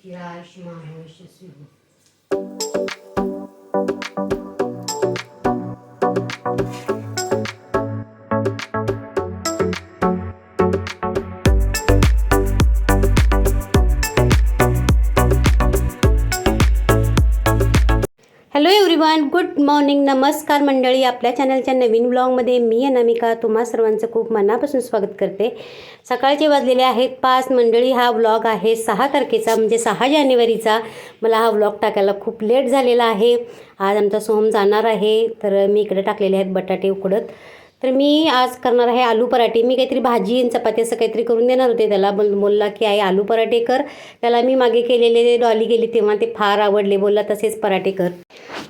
tirar as marrons do Senhor. Good morning नमस्कार मंडळी आपल्या चॅनलच्या नवीन ब्लॉगमध्ये मी अनामिका. तुम्हा सर्वांचं खूप मनापासून स्वागत करते. सकाळचे वाजलेले आहेत पाच. मंडळी हा व्लॉग आहे सहा तारखेचा म्हणजे सहा जानेवारीचा. मला हा व्लॉग टाकायला खूप लेट झालेला आहे. आज आमचा सोहम जाणार आहे तर मी इकडे टाकलेले आहेत बटाटे उकडत. तर मी आज करणार आहे आलू पराठे. मी काहीतरी भाजी आणि चपाती असं काहीतरी करून देणार होते. त्याला बोल बोलला की आई आलू पराठे कर. त्याला मी मागे केलेले डॉली गेली तेव्हा ते फार आवडले. बोलला तसेच पराठे कर.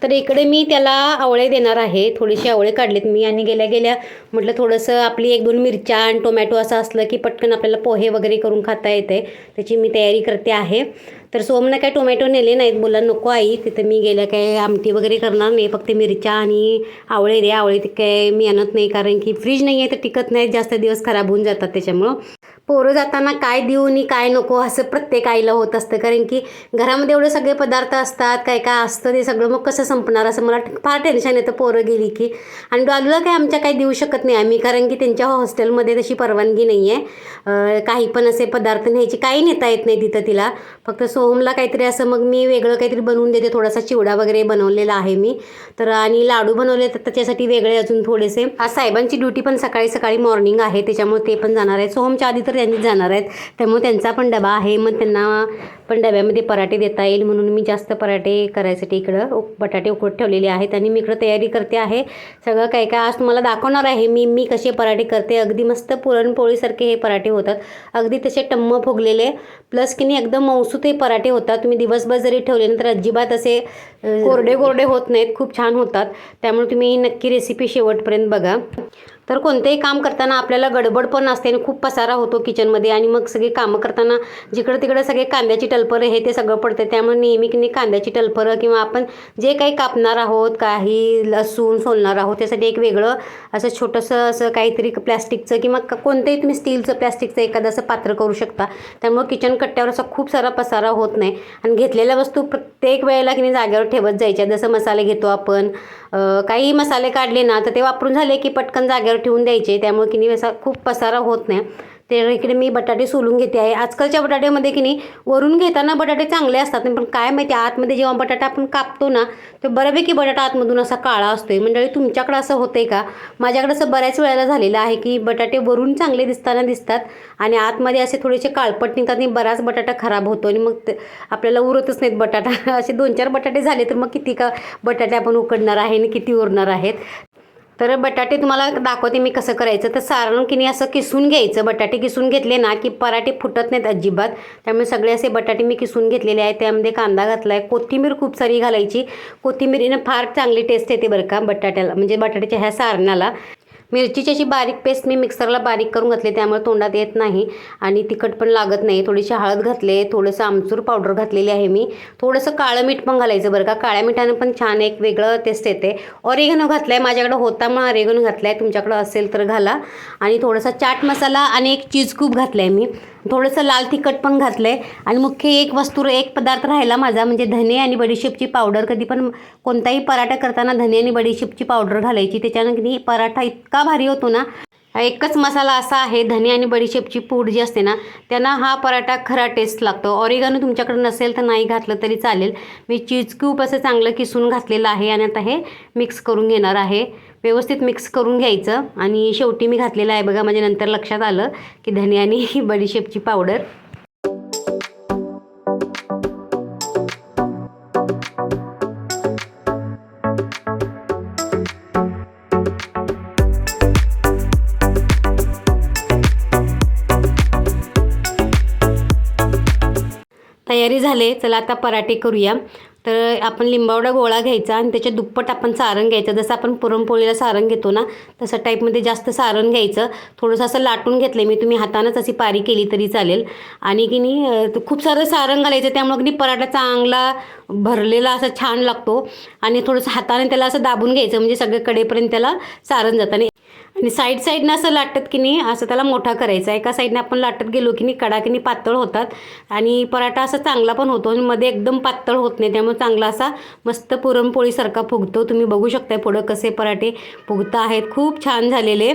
तर इकडे मी त्याला आवळे देणार आहे. थोडेसे आवळे काढलेत मी आणि गेल्या गेल्या म्हटलं थोडंसं आपली एक दोन मिरच्या आणि टोमॅटो असं असलं की पटकन आपल्याला पोहे वगैरे करून खाता येते. त्याची मी तयारी करते आहे. तर सोमनं काय टोमॅटो नेले नाहीत. बोला नको आई तिथं मी गेल्या काय आमटी वगैरे करणार नाही. फक्त मिरच्या आणि आवळे दे. आवळे ते काय मी आणत नाही कारण की फ्रीज नाही आहे तर टिकत नाहीत जास्त दिवस खराब होऊन जातात त्याच्यामुळं. पोरं जाताना काय देऊ आणि काय नको असं प्रत्येक आईला होत असतं. कारण की घरामध्ये एवढे सगळे पदार्थ असतात काय काय असतं ते सगळं मग कसं संपणार? असं मला फार टेन्शन येतं पोरं गेली की. आणि डॉलूला काय आमच्या काही देऊ शकत नाही आम्ही कारण की त्यांच्या हॉस्टेलमध्ये तशी परवानगी नाही आहे काही पण असे पदार्थ न्यायचे काही नेता येत नाही तिथं तिला. फक्त सोहमला काहीतरी असं मग मी वेगळं काहीतरी बनवून देते थोडासा चिवडा वगैरे बनवलेला आहे मी. तर आणि लाडू बनवले तर त्याच्यासाठी वेगळे अजून थोडेसे. आज साहेबांची ड्युटी पण सकाळी सकाळी मॉर्निंग आहे त्याच्यामुळे ते पण जाणार आहे. सोहमच्या आधी तर त्यांनी जाणार आहेत. त्यामुळे त्यांचा पण डबा आहे. मग त्यांना पण डब्यामध्ये पराठे देता येईल म्हणून मी जास्त पराठे करायसाठी इकडं बटाटे उकडत ठेवलेले आहेत आणि मी इकडं तयारी करते आहे. सगळं काय काय आज तुम्हाला दाखवणार आहे मी मी कसे पराठे करते. अगदी मस्त पुरणपोळीसारखे हे पराठे होतात. अगदी तसे टम्म फुगलेले प्लस की नाही एकदम मौसूत हे पराठे होतात. तुम्ही दिवसभर जरी ठेवले नंतर तर अजिबात असे कोरडे कोरडे होत नाहीत खूप छान होतात. त्यामुळे तुम्ही नक्की रेसिपी शेवटपर्यंत बघा. तर कोणतेही काम करताना आपल्याला गडबड पण असते आणि खूप पसारा होतो किचनमध्ये आणि मग सगळी कामं करताना जिकडं तिकडं सगळे कांद्याची टलपरं हे ते सगळं पडते. त्यामुळे नेहमी की नाही कांद्याची टलपरं किंवा आपण जे काही कापणार आहोत काही लसूण सोलणार आहोत त्यासाठी एक वेगळं असं छोटंसं असं काहीतरी प्लॅस्टिकचं किंवा कोणतंही तुम्ही स्टीलचं प्लॅस्टिकचं एखादं असं पात्र करू शकता. त्यामुळे किचन कट्ट्यावर असा खूप सारा पसारा होत नाही. आणि घेतलेल्या वस्तू प्रत्येक वेळेला की नाही ठेवत जायच्या जसं मसाले घेतो आपण. काही मसाले काढले ना तर ते वापरून झाले की पटकन जागेवर ठेवून द्यायचे. त्यामुळे की नाही असा खूप पसारा होत नाही. ते इकडे मी बटाटे सोलून घेते आहे. आजकालच्या बटाट्यामध्ये की नाही वरून घेताना बटाटे चांगले असतात पण काय माहिती आतमध्ये जेव्हा बटाटा आपण कापतो ना तर बऱ्यापैकी बटाटा आतमधून असा काळा असतो आहे म्हणजे तुमच्याकडं असं होतं आहे का? माझ्याकडे असं बऱ्याच वेळेला झालेलं आहे की बटाटे वरून चांगले दिसताना दिसतात आणि आतमध्ये असे थोडेसे काळपट निघतात आणि बराच बटाटा खराब होतो आणि मग आपल्याला उरतच नाहीत बटाटा. असे दोन चार बटाटे झाले तर मग किती का बटाटे आपण उकडणार आहे आणि किती उरणार आहेत? तर बटाटे तुम्हाला दाखवते मी कसं करायचं. तर सारण की नाही असं किसून घ्यायचं. बटाटे किसून घेतले ना की पराठे फुटत नाहीत अजिबात. त्यामुळे सगळे असे बटाटे मी किसून घेतलेले आहेत. त्यामध्ये कांदा घातला आहे कोथिंबीर खूप सारी घालायची. कोथिंबीरीनं फार चांगली टेस्ट येते बरं का बटाट्याला. म्हणजे बटाट्याच्या ह्या सारणाला. मिरचीची अशी बारीक पेस्ट मी मिक्सरला बारीक करून घातली त्यामुळे तोंडात येत नाही. आणि तिखट पण लागत नाही. थोडीशी हळद घातले थोडंसं आमचूर पावडर घातलेली आहे मी. थोडंसं काळं मीठ पण घालायचं बरं का. काळ्या मिठानं पण छान एक वेगळं टेस्ट येते. ऑरेगनो घातला आहे माझ्याकडं होता म्हणून ऑरेगनो घातला आहे तुमच्याकडं असेल तर घाला. आणि थोडासा चाट मसाला आणि एक चीज खूप घातला आहे मी. थोडंसं लाल तिखट पण घातलं आहे आणि मुख्य एक वस्तू एक पदार्थ राहिला माझा म्हणजे धने आणि बडीशेपची पावडर. कधी पण कोणताही पराठा करताना धने आणि बडीशेपची पावडर घालायची. त्याच्यानं की पराठा इतका भारी होतो ना एकच मसाला असा आहे धने आणि बडीशेपची पूड जी असते ना त्यांना हा पराठा खरा टेस्ट लागतो. ऑरिगानो तुमच्याकडे नसेल तर नाही घातलं तरी चालेल. मी चीज क्यूब असं चांगलं किसून घातलेलं आहे आणि आता हे मिक्स करून घेणार आहे. व्यवस्थित मिक्स करून घ्यायचं आणि शेवटी मी घातलेलं आहे बघा म्हणजे नंतर लक्षात आलं की धने आणि बडीशेपची पावडर झाले. चला आता पराठे करूया. तर आपण लिंबावडा गोळा घ्यायचा आणि त्याच्या दुप्पट आपण सारण घ्यायचं. जसं आपण पुरणपोळीला सारण घेतो ना तसं टाईपमध्ये जास्त सारण घ्यायचं. थोडंसं असं लाटून घेतलं मी. तुम्ही हातानंच अशी पारी केली तरी चालेल. आणि की नाही खूप सारं सारण घालायचं. त्यामुळे की पराठा चांगला भरलेला असा छान लागतो. आणि थोडंसं हाताने त्याला असं दाबून घ्यायचं. म्हणजे सगळे कडेपर्यंत त्याला सारण जातं. आणि आणि साईड साईडनं असं लाटत की नाही असं त्याला मोठा करायचा एका साईडने आपण लाटत गेलो की नाही कडा की नाही पातळ होतात आणि पराठा असा चांगला पण होतो आणि मध्ये एकदम पातळ होत नाही त्यामुळे चांगला असा मस्त पुरणपोळीसारखा फुगतो तुम्ही बघू शकताय पुढं कसे पराठे फुगत आहेत खूप छान झालेले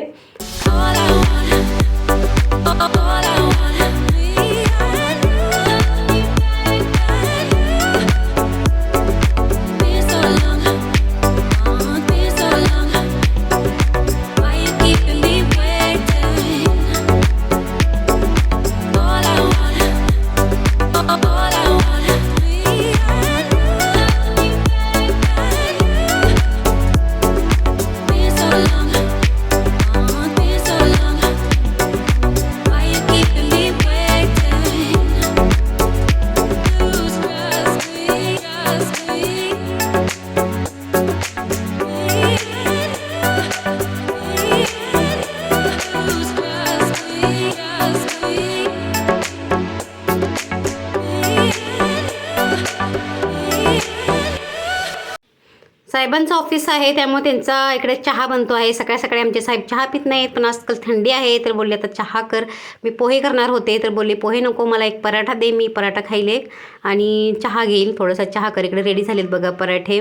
साहेबांचं ऑफिस आहे त्यामुळे त्यांचा इकडे चहा बनतो आहे. सकाळी सकाळी आमचे साहेब चहा पित नाहीत पण आजकाल थंडी आहे तर बोलले आता चहा कर. मी पोहे करणार होते तर बोलले पोहे नको मला एक पराठा दे मी पराठा खाईले आणि चहा घेईल थोडासा चहा कर इकडे रेडी झालेत बघा पराठे.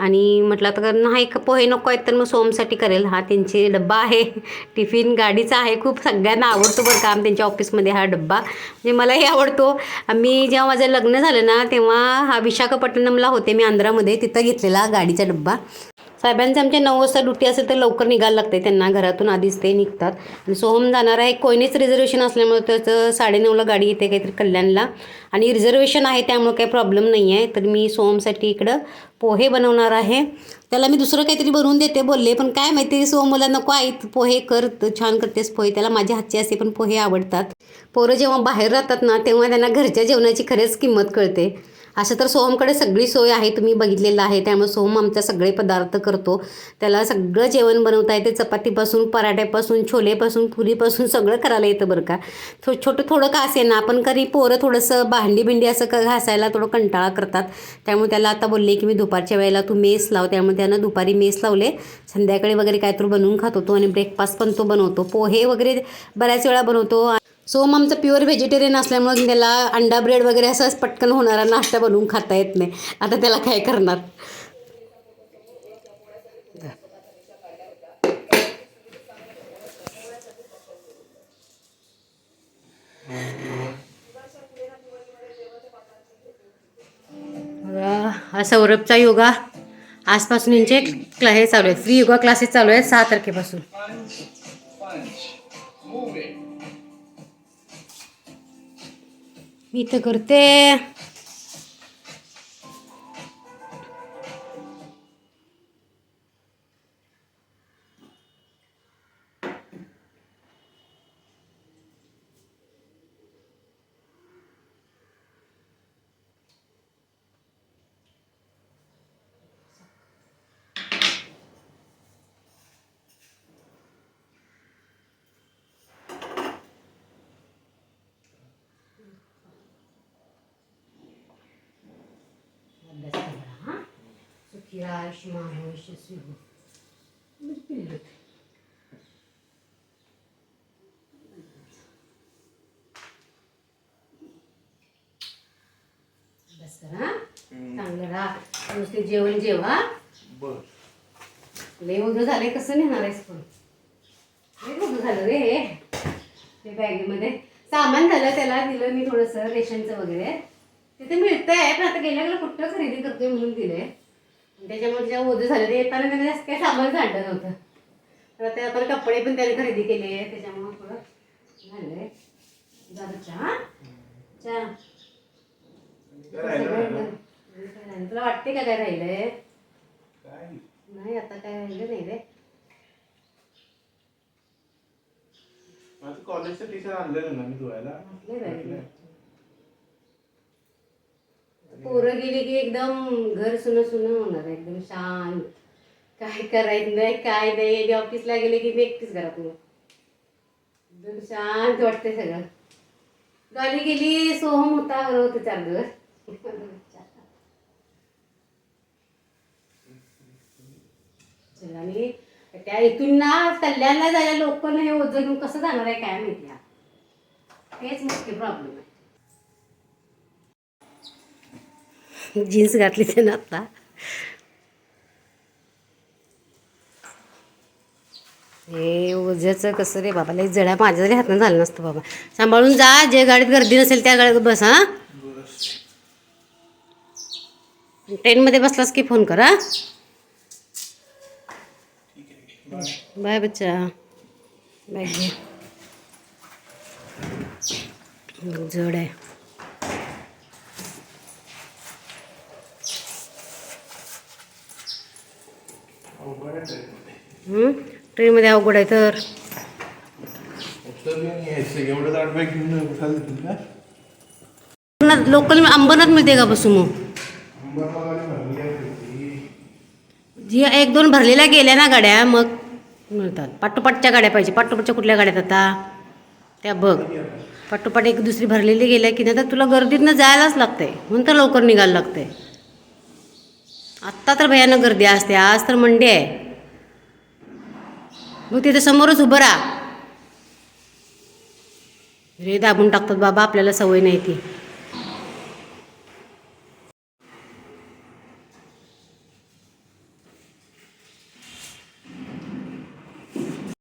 आणि म्हटलं आता नाही एक पोहे नको आहेत तर मग सोमसाठी करेल. हा त्यांचे डब्बा आहे. टिफिन गाडीचा आहे खूप. सगळ्यांना आवडतो बरं काम त्यांच्या ऑफिसमध्ये हा डब्बा. म्हणजे मलाही आवडतो. मी जेव्हा माझं लग्न झालं ना तेव्हा हा विशाखापट्टणमला होते. मी आंध्रामध्ये तिथं घेतलेला गाडीचा डब्बा. साहेबांचे आमच्या नऊ वाजता ड्युटी असेल तर लवकर निघायला लागते त्यांना घरातून आधीच ते निघतात. आणि सोहम जाणार आहे. कोयनेच रिझर्वेशन असल्यामुळे त्याचं साडेनऊला गाडी येते काहीतरी कल्याणला. आणि रिझर्वेशन आहे त्यामुळे काही प्रॉब्लेम नाही आहे तर मी सोहमसाठी इकडं पोहे बनवणार आहे. त्याला मी दुसरं काहीतरी बनवून देते बोलले. पण काय माहिती सोहम मला नको आई पोहे कर. छान करतेस पोहे. त्याला माझ्या हातचे असे पण पोहे आवडतात. पोरं जेव्हा बाहेर राहतात ना तेव्हा त्यांना घरच्या जेवणाची खरेच किंमत कळते. असं तर सोहमकडे सगळी सोय आहे तुम्ही बघितलेलं आहे. त्यामुळे सोहम आमचा सगळे पदार्थ करतो. त्याला सगळं जेवण बनवता येते. चपातीपासून पराठ्यापासून छोलेपासून पुरीपासून सगळं करायला येतं बरं का. थो छोटं थोडं का असे ना आपण कधी पोरं थोडंसं भांडी भिंडी असं क घासायला थोडं कंटाळा करतात. त्यामुळे त्याला आता बोलले की मी दुपारच्या वेळेला तू मेस लाव. त्यामुळे त्यानं दुपारी मेस लावले. संध्याकाळी वगैरे काहीतरी बनवून खात होतो आणि ब्रेकफास्ट पण तो बनवतो. पोहे वगैरे बऱ्याच वेळा बनवतो. सोम आमचं प्युअर व्हेजिटेरियन असल्यामुळे त्याला अंडा ब्रेड वगैरे असंच पटकन होणारा नाश्ता बनवून खाता येत नाही. आता त्याला काय करणार? हा सौरभचा योगा. आजपासून यांचे क्ला हे चालू आहेत फ्री योगा क्लासेस चालू आहेत सहा तारखेपासून. मी तर करते हो हो पिल्लू ते. अभ्यास करा हां. चांगलं राहा नुसते जेवण जेवा बर लय उदं झालंय कसं नेणार आहेस पण लय उदं झालं रे ते बॅगेमध्ये सामान झालं त्याला दिलं मी थोडंसं रेशनचं वगैरे तिथे मिळतंय पण आता गेल्या गेल्या कुठं खरेदी करतोय म्हणून दिले त्याच्यामुळे त्या ओझं झालं. ते येताना त्याने जास्त काही सामान झालं नव्हतं. तर आता आपण कपडे पण त्याने खरेदी केले त्याच्यामुळे थोडं झालंय. झालं चहा चहा तुला वाटते का काय राहिलंय? नाही आता काय राहिलं नाही रे. माझं कॉलेजचं टी शर्ट आणलेलं ना मी धुवायला. पोरं गेली की एकदम घर सुनं सुनं होणार आहे, एकदम शांत. काय करायचं नाही काय नाही. ऑफिसला गेले की मी एकटीच घरात एकदम शांत वाटते सगळं. गाली गेली सोहम होता बरं होतं चार दिवस. आणि त्या इथून ना कल्याणला जायला लोक नाही हे ओझं घेऊन कसं जाणार आहे काय माहिती हा. हेच मोठे प्रॉब्लेम आहे जीन्स घातली त्यानं आता. हे ओझ्याचं कसं रे बाबा लई जड्या माझ्या जरी हातनं झालं नसतं बाबा. सांभाळून जा जे गाडीत गर्दी नसेल त्या गाडीत बस हां. ट्रेनमध्ये बसलास की फोन करा बाय बच्चा. बाय. जड आहे. ट्रेनमध्ये अवघड आहे तर? लोकल अंबरनाथ मिळते का बसू मग? जी एक दोन भरलेल्या गेल्या ना गाड्या मग मिळतात. पाठोपाठच्या गाड्या पाहिजे. पाठोपाठच्या कुठल्या गाड्यात आता? त्या बघ. पाठोपाठ एक दुसरी भरलेली गेल्या की नाही तर तुला गर्दीतनं जायलाच लागतंय. म्हणून तर लवकर निघायला लागतंय. आत्ता तर भयानक गर्दी असते आज तर मंडे आहे. मग तिथे समोरच उभं राहा. रे दाबून टाकतात बाबा आपल्याला सवय नाही ती.